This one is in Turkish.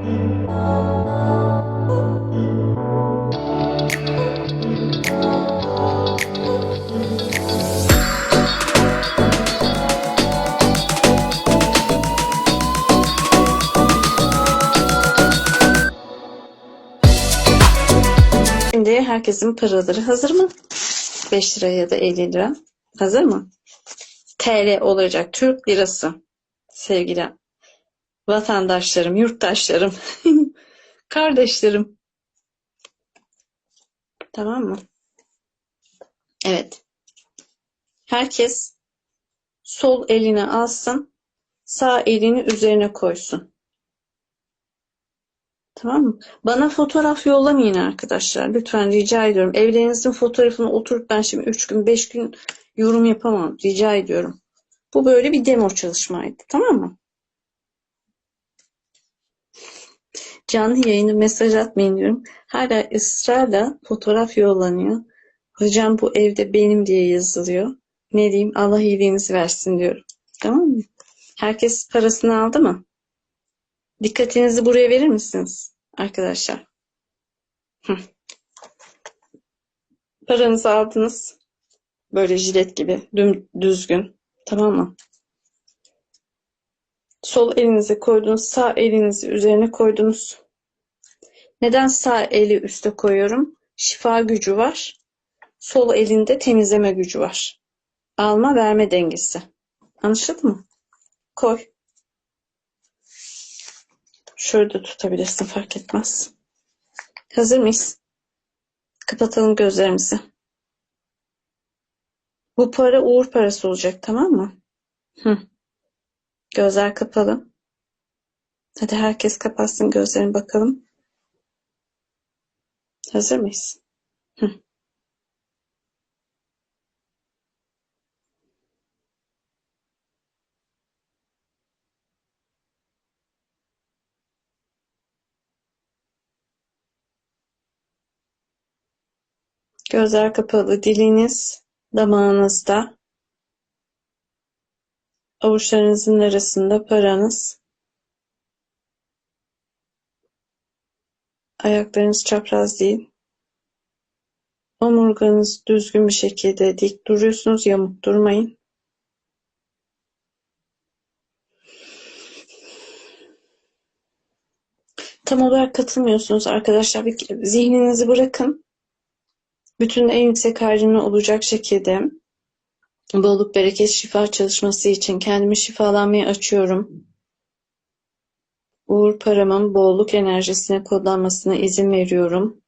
Şimdi herkesin paraları hazır mı? 5 lira ya da 50 lira. Hazır mı? TL olacak. Türk lirası. Sevgili vatandaşlarım, yurttaşlarım, kardeşlerim. Tamam mı? Evet. Herkes sol elini alsın, sağ elini üzerine koysun. Tamam mı? Bana fotoğraf yollamayın arkadaşlar. Lütfen rica ediyorum. Evlerinizin fotoğrafını oturup ben şimdi 3 gün 5 gün yorum yapamam. Rica ediyorum. Bu böyle bir demo çalışmaydı. Tamam mı? Canlı yayını mesaj atmayın diyorum. Hala ısrarla fotoğraf yollanıyor. Hocam bu evde benim diye yazılıyor. Ne diyeyim? Allah iyiliğinizi versin diyorum. Tamam mı? Herkes parasını aldı mı? Dikkatinizi buraya verir misiniz arkadaşlar? Hı. Paranızı aldınız. Böyle jilet gibi düm, düzgün. Tamam mı? Sol elinize koydunuz. Sağ elinizi üzerine koydunuz. Neden sağ eli üste koyuyorum? Şifa gücü var. Sol elinde temizleme gücü var. Alma verme dengesi. Anlaşıldı mı? Koy. Şöyle tutabilirsin fark etmez. Hazır mıyız? Kapatalım gözlerimizi. Bu para uğur parası olacak tamam mı? Hı. Gözler kapalı. Hadi herkes kapatsın gözlerini bakalım. Hazır mıyız? Hı. Gözler kapalı, diliniz damağınızda, avuçlarınızın arasında paranız, ayaklarınız çapraz değil, omurganız düzgün bir şekilde dik duruyorsunuz, yamuk durmayın. Tam olarak katılmıyorsunuz arkadaşlar. Bir zihninizi bırakın. Bütün en yüksek harcını olacak şekilde bolluk bereket şifa çalışması için kendimi şifalanmaya açıyorum. Uğur paramın bolluk enerjisine kodlanmasına izin veriyorum.